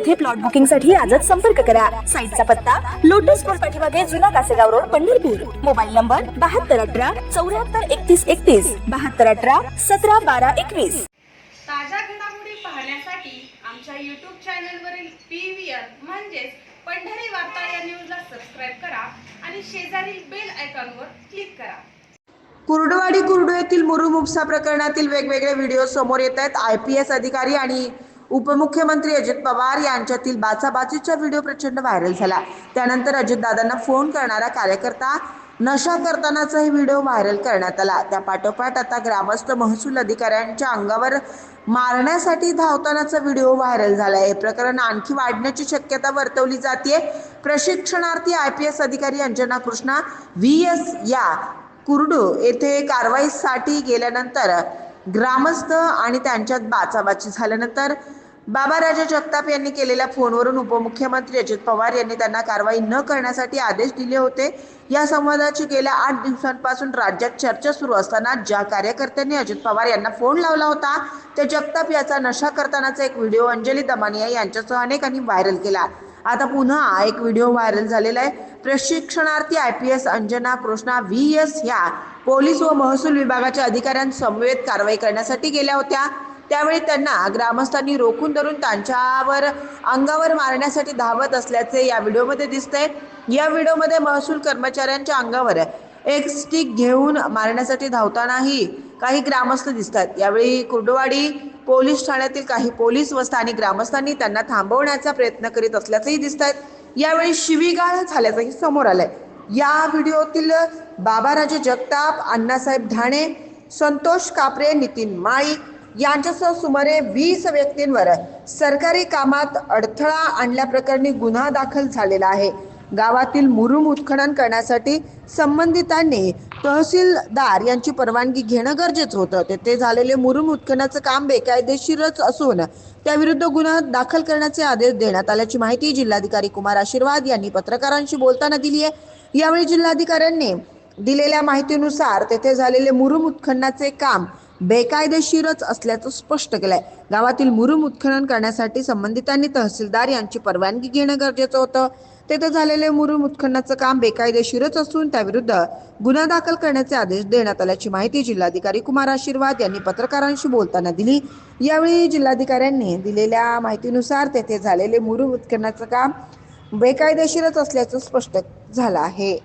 येथे प्लॉट बुकिंगसाठी आजच संपर्क करा. साईटचा पत्ता लोटस स्कूल पाठीमागे जुना Kasegaon road Pandharpur. Mobile number बहात्तर अठरा चौऱ्याहत्तर एकतीस एकतीस बहात्तर अठरा सतरा बारा एकवीस. ताज्या घडामोडी पाहण्यासाठी आमच्या यूट्यूब चॅनलवरील पी व्ही आर म्हणजेच पंढरी वार्ता या न्यूजला सबस्क्राईब करा आणि शेजारील बेल आयकॉनवर क्लिक करा. कुर्डवाडी कुर्डू येथील मुरुम उपसा प्रकरणातील वेगवेगळे व्हिडिओ समोर येत आहेत. आय पी एस अधिकारी आणि उपमुख्यमंत्री अजित पवार यांच्यातील बाचाबाचीचा व्हिडिओ प्रचंड व्हायरल झाला. त्यानंतर अजितदादांना फोन करणारा कार्यकर्ता नशा करतानाचाही व्हिडिओ व्हायरल करण्यात आला. त्या पाठोपाठ आता ग्रामस्थ महसूल अधिकाऱ्यांच्या अंगावर मारण्यासाठी धावतानाचा व्हिडिओ व्हायरल झाला हे प्रकरण आणखी वाढण्याची शक्यता वर्तवली जाते प्रशिक्षणार्थी आय पी एस अधिकारी अंजना कृष्णा व्ही एस या कुर्डू येथे कारवाईसाठी गेल्यानंतर ग्रामस्थ आणि त्यांच्यात बाचाबाची झाल्यानंतर बाबा राजा जगताप यांनी केलेल्या फोनवरून उपमुख्यमंत्री अजित पवार यांनी त्यांना कारवाई न करण्यासाठी आदेश दिले होते. या संवादाची गेल्या आठ दिवसांपासून राज्यात चर्चा सुरू असताना ज्या कार्यकर्त्यांनी अजित पवार यांना फोन लावला होता त्या जगताप याचा नशा करतानाचा एक व्हिडिओ अंजली दमानिया यांच्यासह अनेकांनी व्हायरल केला. आता पुन्हा एक व्हिडिओ व्हायरल झालेला आहे. प्रशिक्षणार्थी I P S Anjana Krishna V S ह्या पोलीस व महसूल विभागाच्या अधिकाऱ्यांसमवेत कारवाई करण्यासाठी गेल्या होत्या. त्यावेळी त्यांना ग्रामस्थांनी रोखून धरून त्यांच्यावर अंगावर मारण्यासाठी धावत असल्याचे या व्हिडिओमध्ये दिसतंय. या व्हिडिओमध्ये महसूल कर्मचाऱ्यांच्या अंगावर एक स्टिक घेऊन मारण्यासाठी धावतानाही काही ग्रामस्थ दिसतात. यावेळी कुर्डवाडी पोलीस ठाण्यातील काही पोलीस व स्थानिक ग्रामस्थांनी त्यांना थांबवण्याचा प्रयत्न करीत असल्याचंही दिसत आहेत यावेळी शिवीगाळ झाल्याचंही समोर आलंय. या व्हिडिओतील बाबाराजे जगताप अण्णासाहेब ढाणे संतोष कापरे नितीन माळी यांच्यासह सुमारे वीस व्यक्तींवर सरकारी कामात अडथळा आणल्याप्रकरणी गुन्हा दाखल झालेला आहे. गावातील मुरुम उत्खनन करण्यासाठी संबंधितांनी तहसीलदार यांची परवानगी घेणं गरजेचं होतं. तेथे झालेले मुरुम उत्खननाचं काम बेकायदेशीरच असून त्याविरुद्ध गुन्हा दाखल करण्याचे आदेश देण्यात आल्याची माहिती जिल्हाधिकारी कुमार आशीर्वाद यांनी पत्रकारांशी बोलताना दिली आहे यावेळी जिल्हाधिकाऱ्यांनी दिलेल्या माहितीनुसार तेथे झालेले मुरुम उत्खननाचे काम बेकायदेशीरच असल्याचं स्पष्ट केलंय. गावातील मुरुम उत्खनन करण्यासाठी संबंधितांनी तहसीलदार यांची परवानगी घेणं गरजेचं होतं. तेथे झालेले मुरुम उत्खननाचं काम बेकायदेशीरच असून त्याविरुद्ध गुन्हा दाखल करण्याचे आदेश देण्यात आल्याची माहिती जिल्हाधिकारी कुमार आशीर्वाद यांनी पत्रकारांशी बोलताना दिली. यावेळी जिल्हाधिकाऱ्यांनी दिलेल्या माहितीनुसार तेथे झालेले मुरुम उत्खननाचं काम बेकायदेशीरच असल्याचं स्पष्ट झालं आहे.